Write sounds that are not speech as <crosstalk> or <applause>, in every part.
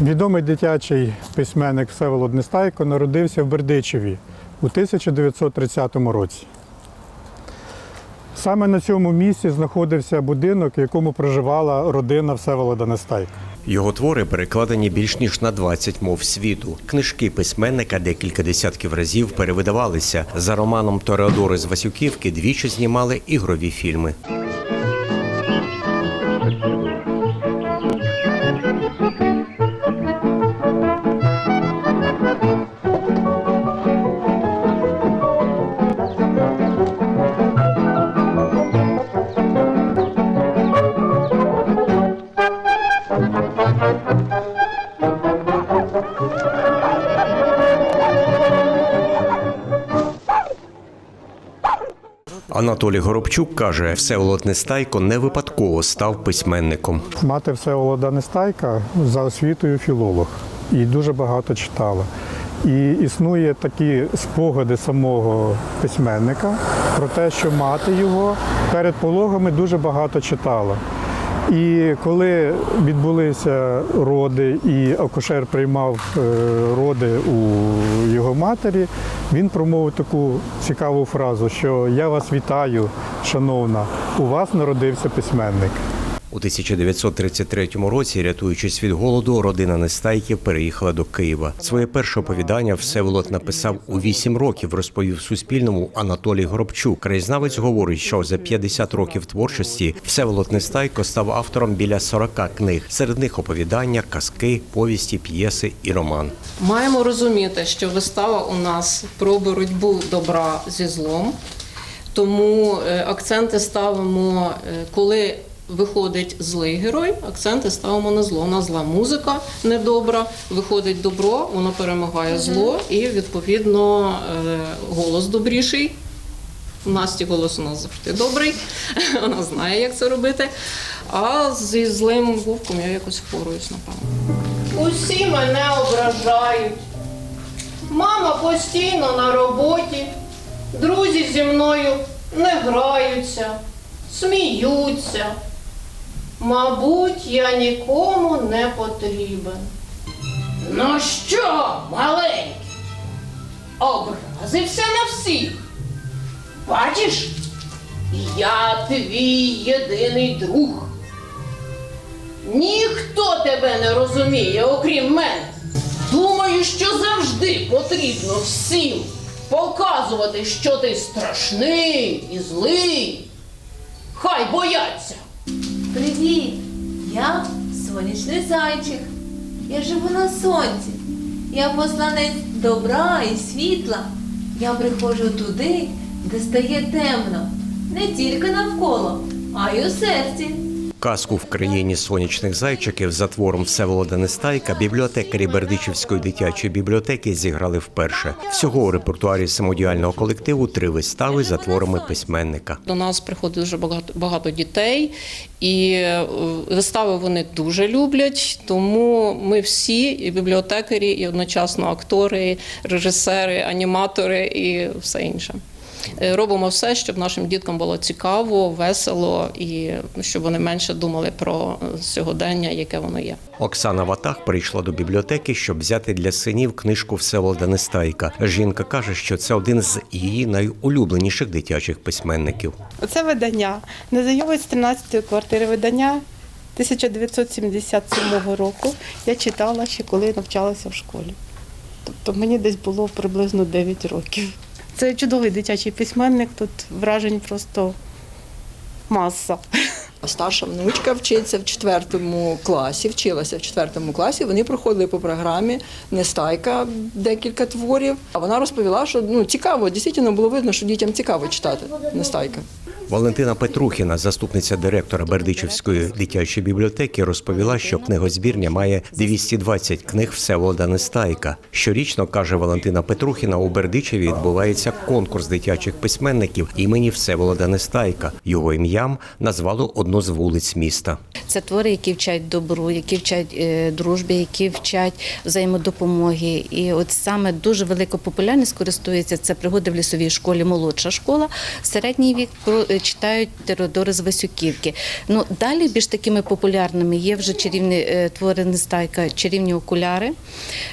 Відомий дитячий письменник Всеволод Нестайко народився в Бердичеві у 1930 році. Саме на цьому місці знаходився будинок, в якому проживала родина Всеволода Нестайка. Його твори перекладені більш ніж на 20 мов світу. Книжки письменника декілька десятків разів перевидавалися. За романом Тореодори з Васюківки двічі знімали ігрові фільми. Анатолій Горобчук каже, Всеволод Нестайко не випадково став письменником. Мати Всеволода Нестайка за освітою філолог і дуже багато читала. І існує такі спогади самого письменника про те, що мати його перед пологами дуже багато читала. І коли відбулися роди, і акушер приймав е, роди у його матері, він промовив таку цікаву фразу, що я вас вітаю, шановна, у вас народився письменник. У 1933 році, рятуючись від голоду, родина Нестайків переїхала до Києва. Своє перше оповідання Всеволод написав у 8 років, розповів Суспільному Анатолій Горобчук. Краєзнавець говорить, що за 50 років творчості Всеволод Нестайко став автором біля 40 книг. Серед них оповідання, казки, повісті, п'єси і роман. Маємо розуміти, що вистава у нас про боротьбу добра зі злом, тому е, акценти ставимо, е, коли виходить злий герой, акценти ставимо на зло. На зла музика недобра, виходить добро, воно перемагає зло, і відповідно е, голос добріший. У Насті голос у нас завжди добрий, <laughs> вона знає, як це робити. А зі злим вовком я якось впораюсь, напевно. Усі мене ображають. Мама постійно на роботі, друзі зі мною не граються, сміються. Мабуть, я нікому не потрібен. Ну що, маленький? Образився на всіх. Бачиш, я твій єдиний друг. Ніхто тебе не розуміє, окрім мене. Думаю, що завжди потрібно всім показувати, що ти страшний і злий. Хай бояться. Привіт! Я сонячний зайчик. Я живу на сонці. Я посланець добра і світла. Я приходжу туди, де стає темно. Не тільки навколо, а й у серці. Казку в країні сонячних зайчиків за твором Всеволода Нестайка бібліотекарі Бердичівської дитячої бібліотеки зіграли вперше. Всього у репертуарі самодіяльного колективу три вистави за творами письменника. До нас приходить дуже багато, багато дітей, і е, вистави вони дуже люблять. Тому ми всі, і бібліотекарі, і одночасно актори, режисери, аніматори і все інше. Е, Робимо все, щоб нашим діткам було цікаво, весело і щоб вони менше думали про е, сьогодення, яке воно є. Оксана Ватах прийшла до бібліотеки, щоб взяти для синів книжку Всеволода Нестайка. Жінка каже, що це один з її найулюбленіших дитячих письменників. Оце видання. Незнайомець 13-ї квартири видання 1977 року. Я читала ще коли навчалася в школі. Тобто мені десь було приблизно 9 років. Це чудовий дитячий письменник, тут вражень просто маса. Старша внучка вчиться в четвертому класі, вчилася в четвертому класі. Вони проходили по програмі Нестайка декілька творів. А вона розповіла, що ну цікаво, дійсно було видно, що дітям цікаво читати Нестайка. Валентина Петрухіна, заступниця директора Бердичівської дитячої бібліотеки, розповіла, що книгозбірня має 220 книг Всеволода Нестайка. Щорічно каже Валентина Петрухіна, у Бердичеві відбувається конкурс дитячих письменників імені Всеволода Нестайка. Його ім'ям назвали одну з вулиць міста. Це твори, які вчать добру, які вчать е, дружбі, які вчать взаємодопомоги. І от саме дуже великою популярністю користується це пригоди в лісовій школі, молодша школа. Середній вік е, читають Теодори з Васюківки. Ну далі більш такими популярними є вже чарівні е, твори Нестайка, чарівні окуляри,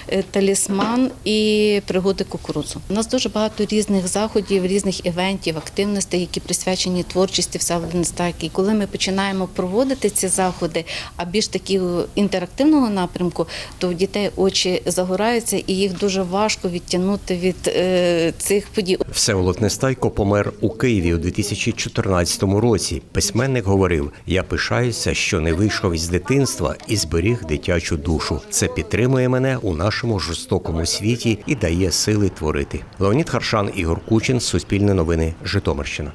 е, талісман і пригоди кукурудзу. У нас дуже багато різних заходів, різних івентів, активностей, які присвячені творчості Всеволода Нестайки. І коли ми починаємо проводити ці заходи, а більш такі інтерактивного напрямку, то в дітей очі загораються і їх дуже важко відтягнути від е, цих подій. Всеволод Нестайко помер у Києві у 2014 році. Письменник говорив: я пишаюся, що не вийшов із дитинства і зберіг дитячу душу. Це підтримує мене у нашому жорстокому світі і дає сили творити. Леонід Харшан, Ігор Кучин, Суспільне новини, Житомирщина.